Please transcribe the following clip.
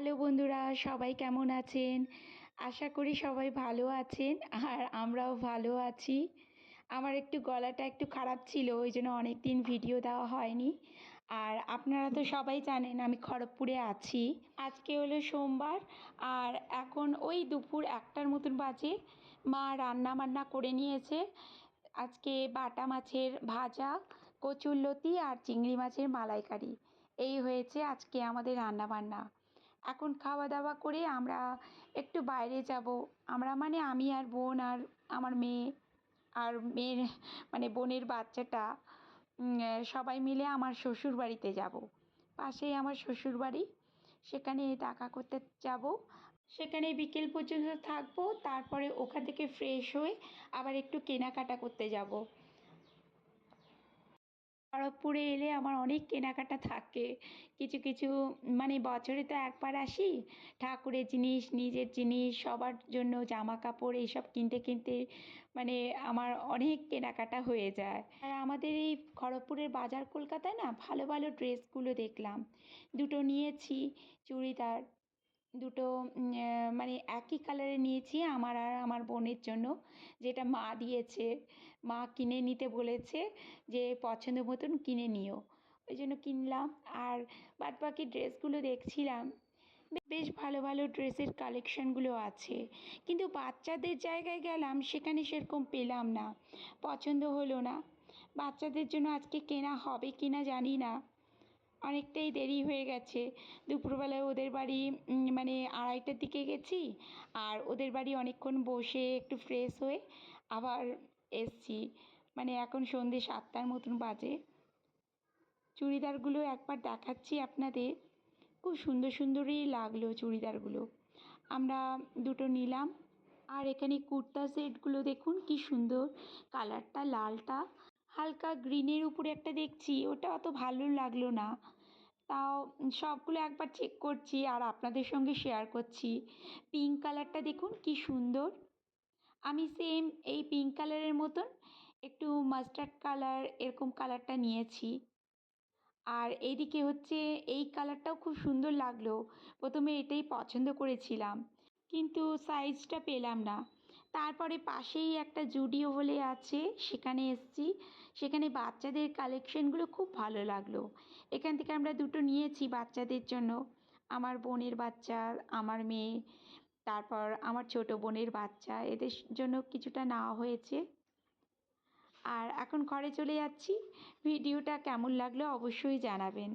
Hello বন্ধুরা, সবাই কেমন আছেন? আশা করি সবাই ভালো আছেন, আর আমরাও ভালো আছি। আমার একটু গলাটা একটু খারাপ ছিল, ওই জন্য অনেক দিন ভিডিও দেওয়া হয়নি। আর আপনারা তো সবাই জানেন আমি খড়গপুরে আছি। আজকে হলো সোমবার, আর এখন ওই দুপুর একটার মতন বাজে। মা রান্না বান্না করে নিয়েছে। আজকে বাটা মাছের ভাজা কচুরলতি আর চিংড়ি মাছের মালাইকারি। এই হয়েছে আজকে আমাদের রান্না বান্না এখন খাওয়া দাওয়া করে আমরা একটু বাইরে যাব। আমরা মানে আমি আর বোন আর আমার মেয়ে আর মেয়ের মানে বোনের বাচ্চাটা সবাই মিলে আমার শ্বশুর বাড়িতে যাব। পাশেই আমার শ্বশুর বাড়ি সেখানে দেখা করতে যাব। সেখানে বিকেল পর্যন্ত থাকব, তারপরে ওখান থেকে ফ্রেশ হয়ে আবার একটু কেনাকাটা করতে যাব। খড়গপুরে এলে আমার অনেক কেনাকাটা থাকে। কিছু কিছু মানে বছরে তো একবার আসি। ঠাকুরের জিনিস, নিজের জিনিস, সবার জন্য জামা কাপড় এইসব কিনতে কিনতে মানে আমার অনেক কেনাকাটা হয়ে যায়। আর আমাদের এই খড়গপুরের বাজার কলকাতায় না ভালো ভালো ড্রেসগুলো দেখলাম। দুটো নিয়েছি, চুড়িদার দুটো মানে একই কালারের নিয়েছি আমার আর আমার বোনের জন্য। যেটা মা দিয়েছে, মা কিনে নিতে বলেছে যে পছন্দ মতন কিনে নিও। ওই জন্য কিনলাম। আর বাদ বাকি ড্রেসগুলো দেখছিলাম। বেশ ভালো ভালো ড্রেসের কালেকশানগুলো আছে। কিন্তু বাচ্চাদের জায়গায় গেলাম, সেখানে সেরকম পেলাম না। পছন্দ হলো না। বাচ্চাদের জন্য আজকে কেনা হবে কি না জানি না। অনেকটাই দেরি হয়ে গেছে। দুপুরবেলায় ওদের বাড়ি মানে আড়াইটার দিকে গেছি আর ওদের বাড়ি অনেকক্ষণ বসে একটু ফ্রেশ হয়ে আবার এসছি। মানে এখন সন্ধ্যে সাতটার মতন বাজে। চুড়িদারগুলো একবার দেখাচ্ছি আপনাদের। খুব সুন্দর সুন্দরই লাগল চুড়িদারগুলো। আমরা দুটো নিলাম। আর এখানে কুর্তা সেটগুলো দেখুন, কি সুন্দর। কালারটা, লালটা। হালকা গ্রিনের উপরে একটা দেখছি, ওটা অত ভালো লাগল না। তাও সবগুলো একবার চেক করছি আর আপনাদের সঙ্গে শেয়ার করছি। পিঙ্ক কালারটা দেখুন কি সুন্দর। আমি সেম এই পিঙ্ক কালারের মতন একটু মাস্টার্ড কালার এরকম কালারটা নিয়েছি। আর এইদিকে হচ্ছে এই কালারটাও খুব সুন্দর লাগল। প্রথমে এটাই পছন্দ করেছিলাম। কিন্তু সাইজটা পেলাম না। তারপরে পাশেই একটা জুডিও বলে আছে, সেখানে এসছি। সেখানে বাচ্চাদের কালেকশনগুলো খুব ভালো লাগল। এখান থেকে আমরা দুটো নিয়েছি বাচ্চাদের জন্য। আমার বোনের বাচ্চা, আমার মেয়ে, তারপর আমার ছোট বোনের বাচ্চা, এদের জন্য কিছুটা নেওয়া হয়েছে। আর এখন ঘরে চলে যাচ্ছি। ভিডিওটা কেমন লাগল অবশ্যই জানাবেন।